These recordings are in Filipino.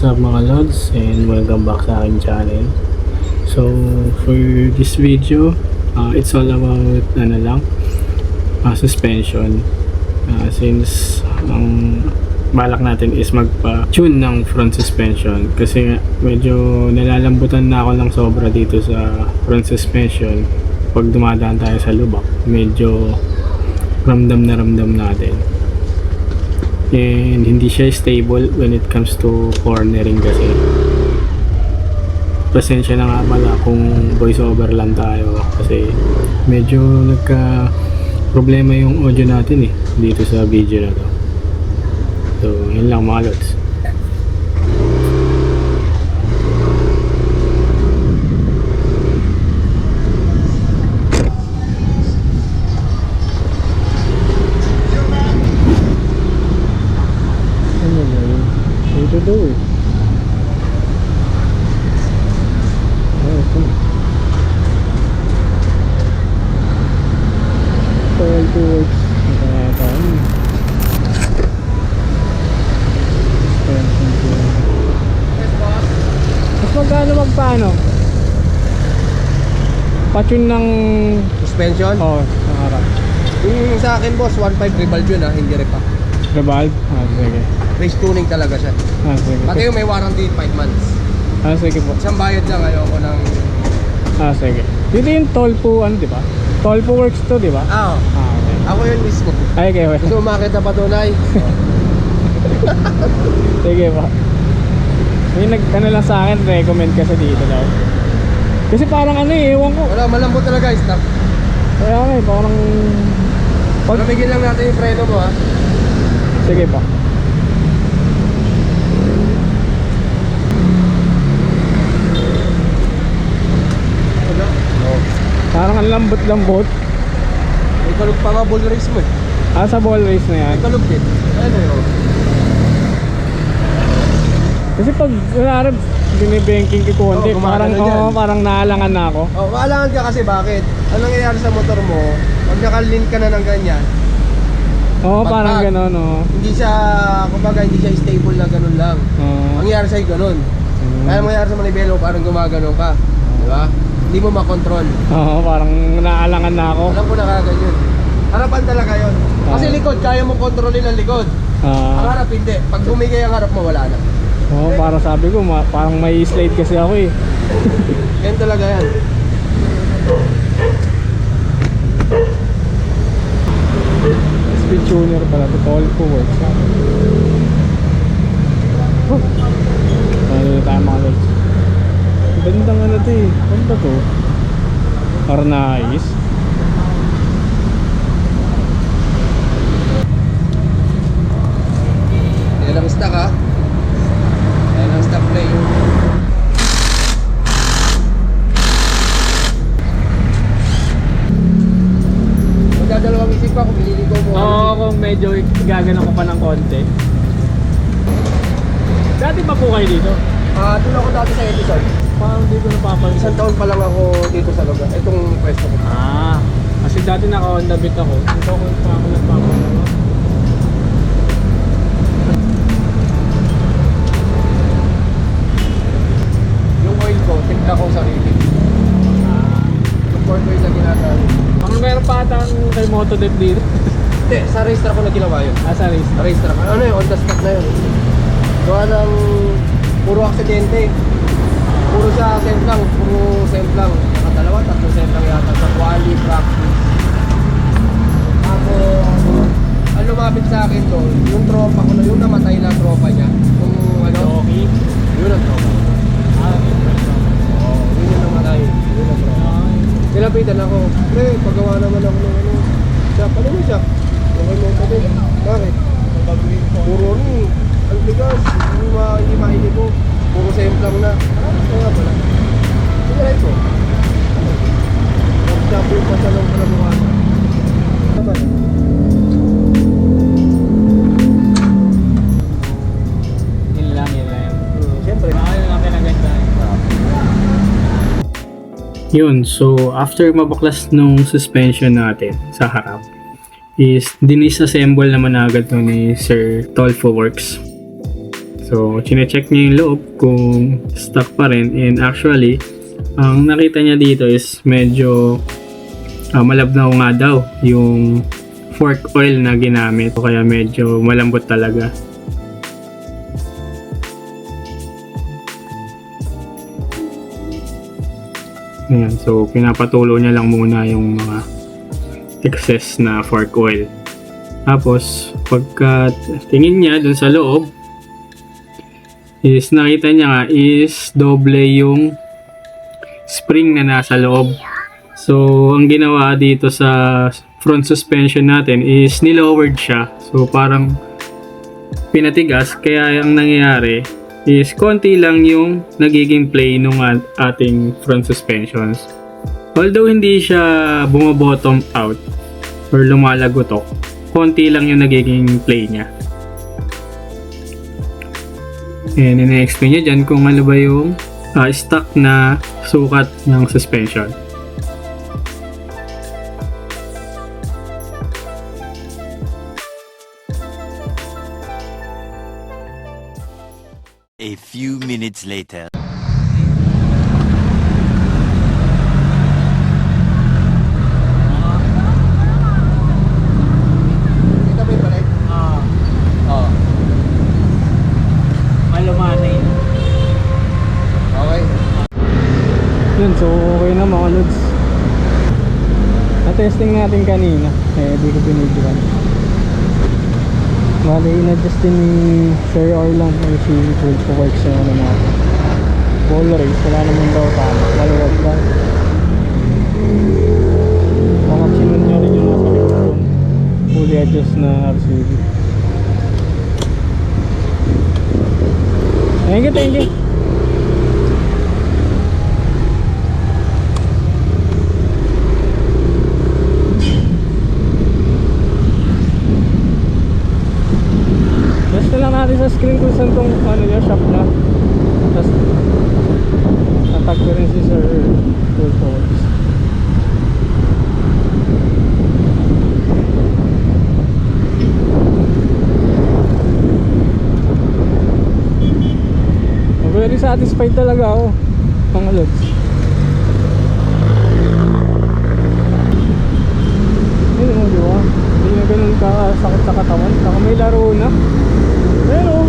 Up mga lods and welcome back sa aking channel. So, for this video, uh, it's all about ano lang, uh, suspension. Uh, since ang balak natin is magpa-tune ng front suspension kasi medyo nalalambutan na ako ng sobra dito sa front suspension pag dumadaan tayo sa lubak medyo ramdam na ramdam natin and hindi siya stable when it comes to cornering kasi. Pasensya na nga pala kung voice over lang tayo kasi medyo nagka problema yung audio natin eh dito sa video na to. So yun lang mga lods Ito daw eh ah ito Toll to works nakakataan mas magkano magpaano? patune ng Suspension? oh ng harap Yung sa akin boss, 1.5 revolve yun ha, hindi repa. revolve? ah sige Race tuning talaga siya. ah sige Pati yung may warranty 5 months. ah sige po Isang bayad lang ayoko ng... ah sige dito yung toll po ano di ba? toll po works to di ba? Ah, ah okay ako yun mismo. ay okay okay Gusto mo makita pa tunay? Sige pa. May nag ano lang sa akin, recommend kasi dito daw. Kasi parang ano eh, ewan ko. Wala, malambot talaga yung stock. Kaya nga eh, parang... Pag... Palamigin lang natin yung preno mo ha. Sige pa. Wala. Oh. Parang ang lambot-lambot. May kalog pa nga ball race mo eh. Ah, sa ball race na yan. May kalog din. Ano yun? Kasi pag, kunwari, binibanking ko konti, gumagana parang, dyan. oo, parang naalangan na ako. Oh, maalangan ka kasi bakit? Ano nangyayari sa motor mo? Pag nakalin ka na ng ganyan, Oo, Pag- parang gano'n, oo. hindi siya, kumbaga hindi siya stable na ganun lang. Oo. Ang nangyayari sa'yo ganun. Mm. Kaya ang mangyayari sa manibelo, parang gumagano ka. Di ba? Hindi mo makontrol. Oo, parang naalangan na ako. Alam ko na kagad yun. Harapan talaga yun. Kasi likod, kaya mo kontrolin ang likod. Ang Ah, harap hindi. Pag bumigay ang harap mo, wala na. oo, parang sabi ko, ma- parang may slide kasi ako eh. Yan talaga yan. Speed tuner pala to all for works. Oh. Ano na tayo mga lods? Gandang ano to eh. Ano ba to? Arnais. Yan ang stock ha. Yan ang stock play. Magdadalawang isip pa kung bilili ko. Oo, kung medyo gagana ko pa ng konti. Dati pa po kayo dito? Ah, doon ako dati sa Edison. Parang di ko napapansin. Isang taon pa lang ako dito sa lugar. Itong pwesto ko. Ah, kasi dati naka-Honda Beat ako. Dito ako pa ako nagpapansin. Yung oil ko, timpla ko sarili. Ah. Yung port oil na ginagawa. Ang meron pa ata ang kay Motodeck dito. Hindi, sa race truck ko na ginawa yun. Ah, sa race. Sa race truck. Ano yun, on the spot na yun. Gawa ng puro aksidente. Puro sa sent lang, puro sent lang. Nakadalawa, tatlong sent lang yata sa quali practice. Ako, ang lumapit sa akin doon, yung tropa ko na, yung namatay na tropa niya, yung ano, Okay. yun ang tropa. Ah, Oo, yun yung namatay. Yun ang tropa. Nilapitan ako, pre, paggawa naman ako ng ano. Siya, ano mo siya? Okay mo pa din. Bakit? Puro ni, ang bigas, hindi ma hindi mainip mo. Puro semplang na. Ah, kaya pala. Sige, right ko. Nagsabi yung pasa ng palamuhan. Tama. Yun lang, yun lang. Hmm, Siyempre. Ayun lang. Yun, so after mabaklas nung suspension natin sa harap, is dinisassemble naman agad to ni Sir Tolfo Works. So, chinecheck niya yung loob kung stock pa rin. And actually, ang nakita niya dito is medyo ah, malabnaw nga daw yung fork oil na ginamit. O kaya medyo malambot talaga. Ayan, so pinapatulo niya lang muna yung mga excess na fork oil. Tapos, pagka tingin niya dun sa loob, is nakita niya nga is doble yung spring na nasa loob. So, ang ginawa dito sa front suspension natin is nilowered siya. So, parang pinatigas. Kaya ang nangyayari is konti lang yung nagiging play at- ating front suspensions. Although hindi siya bumabottom out or lumalagotok, konti lang yung nagiging play niya. And ina-explain niya dyan kung ano ba yung ah, stock na sukat ng suspension. Na-testing natin kanina. Eh, di ko binidyoan. Bali, in-adjust din ni Sir Orlan ay si Gold po works na ano natin. Ball race, wala naman daw tama. Maluwag lang. Mga chinon niya rin yung nasa likod. Fully adjust na RCB. Thank you, thank you. Just na lang natin sa screen kung saan tong ano niya, shop na. Tapos, natag ko rin si Sir Force. Very satisfied talaga ako. Mga lods. Yun mo, di ba? Hindi na ganun kasakit sa katawan. Saka may laro na. Pero,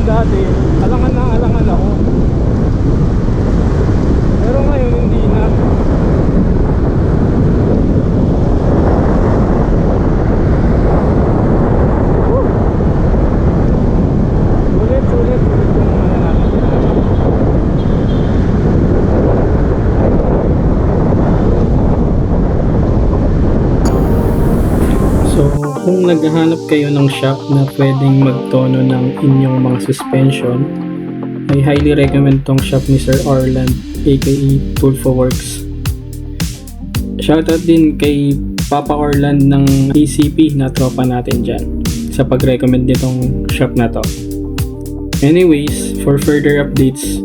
ganun dati. Alangan na alangan ako. Pero ngayon, hindi na. So, kung naghahanap kayo ng shop na pwedeng magtono ng inyong mga suspension, I highly recommend tong shop ni Sir Orland, aka Tulfo Works. Shoutout din kay Papa Orland ng TCP na tropa natin dyan sa pag-recommend nitong shop na to. Anyways, for further updates,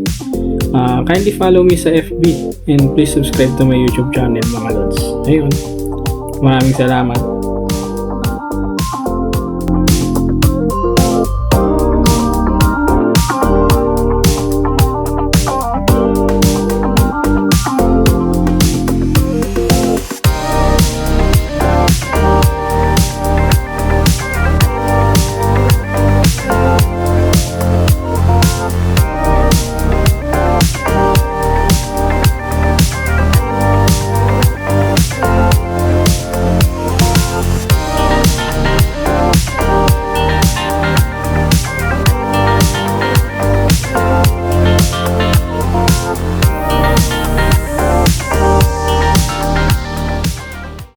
uh, kindly follow me sa FB and please subscribe to my YouTube channel mga lods. Ayun, maraming salamat.